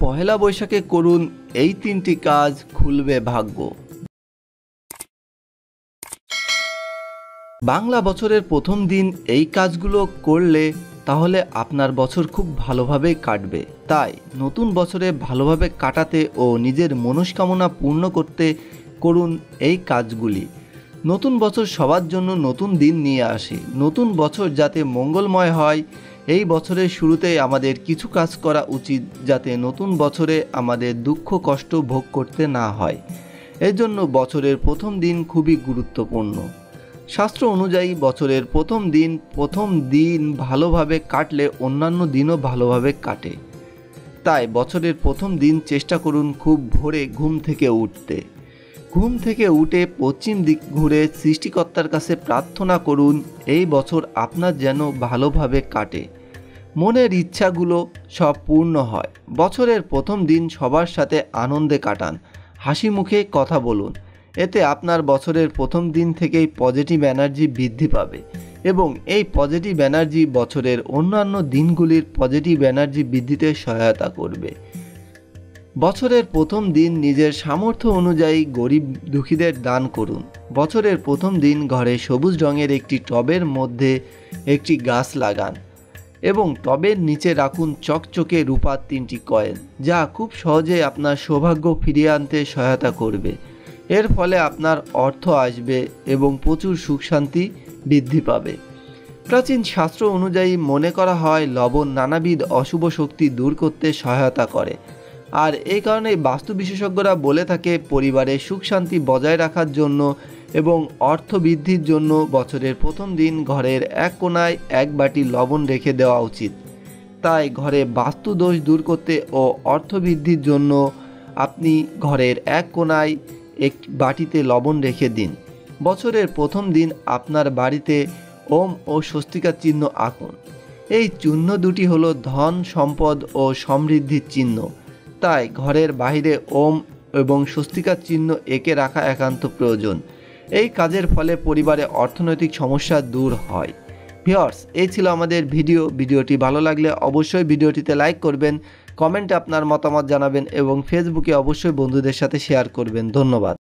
পহেলা বৈশাখে করুন এই তিনটি কাজ খুলবে ভাগ্য। বাংলা বছরের প্রথম দিন এই কাজগুলো করলে তাহলে আপনার বছর খুব ভালোভাবে কাটবে। তাই নতুন বছরে ভালোভাবে কাটাতে ও নিজের মনস্কামনা পূর্ণ করতে করুন এই কাজগুলি। নতুন বছর সবার জন্য নতুন দিন নিয়ে আসে। নতুন বছর যাতে মঙ্গলময় হয়, এই বছরের শুরুতেই আমাদের কিছু কাজ করা উচিত যাতে নতুন বছরে আমাদের দুঃখ কষ্ট ভোগ করতে না হয়। এজন্য বছরের প্রথম দিন খুবই গুরুত্বপূর্ণ। শাস্ত্র অনুযায়ী বছরের প্রথম দিন প্রথম দিন ভালোভাবে কাটলে অন্যান্য দিনও ভালোভাবে কাটে। তাই বছরের প্রথম দিন চেষ্টা করুন খুব ভোরে ঘুম থেকে উঠতে। ঘুম থেকে উঠে পশ্চিম দিক ঘুরে সৃষ্টিকর্তার কাছে প্রার্থনা করুন, এই বছর আপনার যেন ভালোভাবে কাটে। মনের ইচ্ছাগুলো সব পূর্ণ হয়। বছরের প্রথম দিন সবার সাথে আনন্দে কাটান। হাসি মুখে কথা বলুন। এতে আপনার বছরের প্রথম দিন থেকেই পজিটিভ এনার্জি বৃদ্ধি পাবে এবং এই পজিটিভ এনার্জি বছরের অন্যান্য দিনগুলির পজিটিভ এনার্জি বৃদ্ধিতে সহায়তা করবে। বছরের প্রথম দিন নিজের সামর্থ্য অনুযায়ী গরিব দুঃখীদের দান করুন। বছরের প্রথম দিন ঘরে সবুজ রঙের একটি টবের মধ্যে একটি গাছ লাগান এবং টবের নিচে রাখুন চকচকে রূপার তিনটি কয়েন যা খুব সহজে আপনার সৌভাগ্য ফিরিয়ে আনতে সহায়তা করবে। এর ফলে আপনার অর্থ আসবে এবং প্রচুর সুখ শান্তি বৃদ্ধি পাবে। প্রাচীন শাস্ত্র অনুযায়ী মনে করা হয়, লবণ নানাবিধ অশুভ শক্তি দূর করতে সহায়তা করে। আর এই কারণে বাস্তু বিশেষজ্ঞরা বলে থাকে, পরিবারে সুখ শান্তি বজায় রাখার জন্য এবং অর্থ বৃদ্ধির জন্য বছরের প্রথম দিন ঘরের এক কোনায় এক বাটি লবণ রেখে দেওয়া উচিত। তাই ঘরে বাস্তু দোষ দূর করতে ও অর্থ বৃদ্ধির জন্য আপনি ঘরের এক কোনায় এক বাটিতে লবণ রেখে দিন। বছরের প্রথম দিন আপনার বাড়িতে ওম ও স্বস্তিকার চিহ্ন আঁকুন। এই চিহ্ন দুটি হলো ধন, সম্পদ ও সমৃদ্ধির চিহ্ন। তাই ঘরের বাহিরে ওম এবং স্বস্তিকার চিহ্ন এঁকে রাখা একান্ত প্রয়োজন। এই কাজের ফলে পরিবারে অর্থনৈতিক সমস্যা দূর হয়। ভিওর্স এই ছিল আমাদের ভিডিও। ভিডিওটি ভালো লাগলে অবশ্যই ভিডিওটিতে লাইক করবেন, কমেন্টে আপনার মতামত জানাবেন এবং ফেসবুকে অবশ্যই বন্ধুদের সাথে শেয়ার করবেন। ধন্যবাদ।